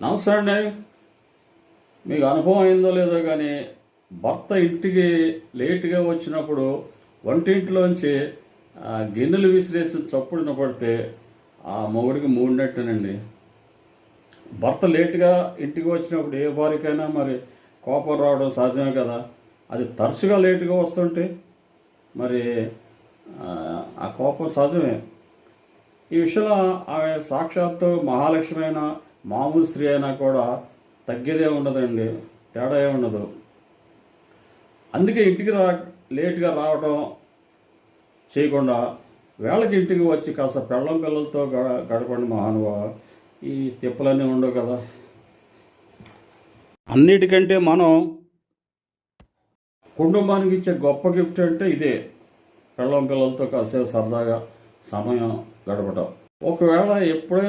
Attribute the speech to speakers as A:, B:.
A: నమస్తే అండి. మీకు అనుభవం అయిందో లేదో కానీ భర్త ఇంటికి లేటుగా వచ్చినప్పుడు వంటింట్లోంచి గిన్నెలు విసిరేసి చప్పుడున పడితే ఆ మొగుడికి మూడినట్టునండి భర్త లేటుగా ఇంటికి వచ్చినప్పుడు ఏ భార్యకైనా మరి కోపం రావడం సహజమే కదా. అది తరచుగా లేటుగా వస్తుంటే మరి ఆ, ఆ కోపం సహజమే. ఈ విషయంలో ఆమె సాక్షాత్తు మహాలక్ష్మి అయినా మామూలు స్త్రీ అయినా కూడా తగ్గేదే ఉండదండి. తేడా ఏ ఉండదు. అందుకే ఇంటికి రా లేట్గా రావడం చేయకుండా వేళకి ఇంటికి వచ్చి కాస్త పెళ్ళం పిల్లలతో గడ గడపండి మహానుభావ. ఈ తిప్పలన్నీ ఉండవు కదా. అన్నిటికంటే మనం కుటుంబానికి ఇచ్చే గొప్ప గిఫ్ట్ అంటే ఇదే. పిల్లం పిల్లలతో కాసేపు సరదాగా సమయం గడపటం. ఒకవేళ ఎప్పుడైనా